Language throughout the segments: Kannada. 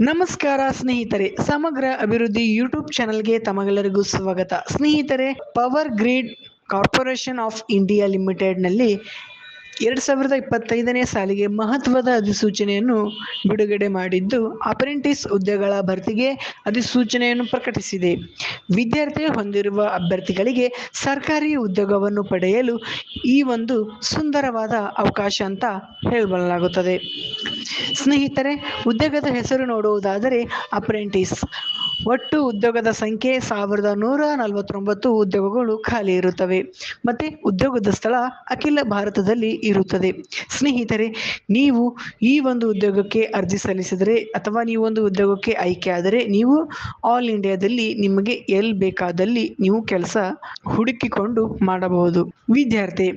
ನಮಸ್ಕಾರ ಸ್ನೇಹಿತರೆ, ಸಮಗ್ರ ಅಭಿವೃದ್ಧಿ ಯೂಟ್ಯೂಬ್ ಚಾನೆಲ್ಗೆ ತಮಗೆಲ್ಲರಿಗೂ ಸ್ವಾಗತ. ಸ್ನೇಹಿತರೆ, power grid corporation of India ಲಿಮಿಟೆಡ್ನಲ್ಲಿ ಎರಡು ಸಾವಿರದ ಇಪ್ಪತ್ತೈದನೇ ಸಾಲಿಗೆ ಮಹತ್ವದ ಅಧಿಸೂಚನೆಯನ್ನು ಬಿಡುಗಡೆ ಮಾಡಿದ್ದು ಅಪ್ರೆಂಟಿಸ್ ಹುದ್ದೆಗಳ ಭರ್ತಿಗೆ ಅಧಿಸೂಚನೆಯನ್ನು ಪ್ರಕಟಿಸಿದೆ. ವಿದ್ಯಾರ್ಥಿ ಹೊಂದಿರುವ ಅಭ್ಯರ್ಥಿಗಳಿಗೆ ಸರ್ಕಾರಿ ಉದ್ಯೋಗವನ್ನು ಪಡೆಯಲು ಈ ಒಂದು ಸುಂದರವಾದ ಅವಕಾಶ ಅಂತ ಹೇಳಬಲ್ಲಾಗುತ್ತದೆ. ಸ್ನೇಹಿತರೆ, ಉದ್ಯೋಗದ ಹೆಸರು ನೋಡುವುದಾದರೆ ಅಪ್ರೆಂಟಿಸ್. ಒಟ್ಟು ಉದ್ಯೋಗದ ಸಂಖ್ಯೆ ಸಾವಿರದ ನೂರ ನಲವತ್ತೊಂಬತ್ತು ಉದ್ಯೋಗಗಳು ಖಾಲಿ ಇರುತ್ತವೆ. ಮತ್ತೆ ಉದ್ಯೋಗದ ಸ್ಥಳ ಅಖಿಲ ಭಾರತದಲ್ಲಿ ಇರುತ್ತದೆ. ಸ್ನೇಹಿತರೆ, ನೀವು ಈ ಒಂದು ಉದ್ಯೋಗಕ್ಕೆ ಅರ್ಜಿ ಸಲ್ಲಿಸಿದರೆ ಅಥವಾ ನೀವು ಒಂದು ಉದ್ಯೋಗಕ್ಕೆ ಆಯ್ಕೆ ಆದರೆ ನೀವು ಆಲ್ ಇಂಡಿಯಾದಲ್ಲಿ ನಿಮಗೆ ಎಲ್ಲಿ ಬೇಕಾದಲ್ಲಿ ನೀವು ಕೆಲಸ ಹುಡುಕಿಕೊಂಡು ಮಾಡಬಹುದು. ವಿದ್ಯಾರ್ಥಿ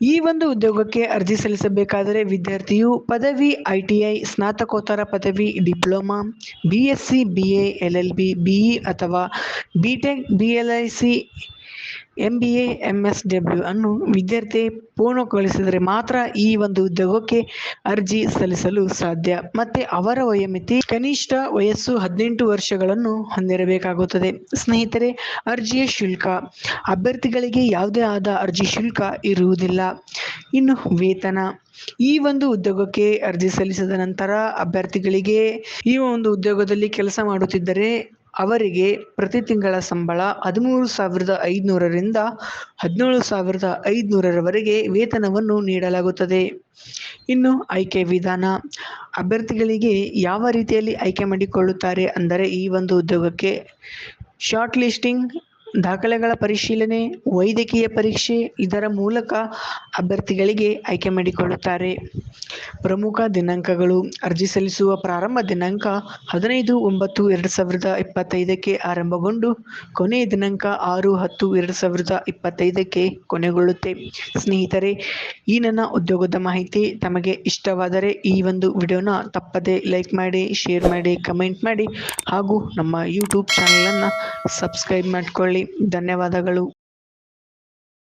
ಈ ಒಂದು ಉದ್ಯೋಗಕ್ಕೆ ಅರ್ಜಿ ಸಲ್ಲಿಸಬೇಕಾದರೆ ವಿದ್ಯಾರ್ಥಿಯು ಪದವಿ ಐಟಿಐ ಸ್ನಾತಕೋತ್ತರ ಪದವಿ, diploma, B S C, B L L B B ಅಥವಾ B tech, B L I, C M B A M S W ಅನ್ನು ವಿದ್ಯಾರ್ಥಿ ಪೂರ್ಣಗೊಳಿಸಿದರೆ ಮಾತ್ರ ಈ ಒಂದು ಉದ್ಯೋಗಕ್ಕೆ ಅರ್ಜಿ ಸಲ್ಲಿಸಲು ಸಾಧ್ಯ. ಮತ್ತೆ ಅವರ ವಯೋಮಿತಿ ಕನಿಷ್ಠ ವಯಸ್ಸು ಹದಿನೆಂಟು ವರ್ಷಗಳನ್ನು ಹೊಂದಿರಬೇಕಾಗುತ್ತದೆ. ಸ್ನೇಹಿತರೆ, ಅರ್ಜಿಯ ಶುಲ್ಕ. ಅಭ್ಯರ್ಥಿಗಳಿಗೆ ಯಾವುದೇ ಆದ ಅರ್ಜಿ ಶುಲ್ಕ ಇರುವುದಿಲ್ಲ. ಇನ್ನು ವೇತನ. ಈ ಒಂದು ಉದ್ಯೋಗಕ್ಕೆ ಅರ್ಜಿ ಸಲ್ಲಿಸಿದ ನಂತರ ಅಭ್ಯರ್ಥಿಗಳಿಗೆ ಈ ಒಂದು ಉದ್ಯೋಗದಲ್ಲಿ ಕೆಲಸ ಮಾಡುತ್ತಿದ್ದರೆ ಅವರಿಗೆ ಪ್ರತಿ ತಿಂಗಳ ಸಂಬಳ ಹದಿಮೂರು ಸಾವಿರದ ಐದುನೂರರಿಂದ ಹದಿನೇಳು ಸಾವಿರದ ಐದುನೂರರವರೆಗೆ ವೇತನವನ್ನು ನೀಡಲಾಗುತ್ತದೆ. ಇನ್ನು ಆಯ್ಕೆ ವಿಧಾನ. ಅಭ್ಯರ್ಥಿಗಳಿಗೆ ಯಾವ ರೀತಿಯಲ್ಲಿ ಆಯ್ಕೆ ಮಾಡಿಕೊಳ್ಳುತ್ತಾರೆ ಅಂದರೆ ಈ ಒಂದು ಉದ್ಯೋಗಕ್ಕೆ ಶಾರ್ಟ್ ಲಿಸ್ಟಿಂಗ್ ದಾಖಲೆಗಳ ಪರಿಶೀಲನೆ, ವೈದ್ಯಕೀಯ ಪರೀಕ್ಷೆ ಇದರ ಮೂಲಕ ಅಭ್ಯರ್ಥಿಗಳಿಗೆ ಆಯ್ಕೆ ಮಾಡಿಕೊಳ್ಳುತ್ತಾರೆ. ಪ್ರಮುಖ ದಿನಾಂಕಗಳು, ಅರ್ಜಿ ಸಲ್ಲಿಸುವ ಪ್ರಾರಂಭ ದಿನಾಂಕ ಹದಿನೈದು ಒಂಬತ್ತು ಎರಡು ಸಾವಿರದ ಇಪ್ಪತ್ತೈದಕ್ಕೆ ಆರಂಭಗೊಂಡು ಕೊನೆಯ ದಿನಾಂಕ ಆರು ಹತ್ತು ಎರಡು ಸಾವಿರದ ಇಪ್ಪತ್ತೈದಕ್ಕೆ ಕೊನೆಗೊಳ್ಳುತ್ತೆ. ಸ್ನೇಹಿತರೆ, ಈ ನನ್ನ ಉದ್ಯೋಗದ ಮಾಹಿತಿ ತಮಗೆ ಇಷ್ಟವಾದರೆ ಈ ಒಂದು ವಿಡಿಯೋನ ತಪ್ಪದೆ ಲೈಕ್ ಮಾಡಿ, ಶೇರ್ ಮಾಡಿ, ಕಮೆಂಟ್ ಮಾಡಿ ಹಾಗೂ ನಮ್ಮ ಯೂಟ್ಯೂಬ್ ಚಾನಲನ್ನು ಸಬ್ಸ್ಕ್ರೈಬ್ ಮಾಡಿಕೊಳ್ಳಿ. ಧನ್ಯವಾದಗಳು.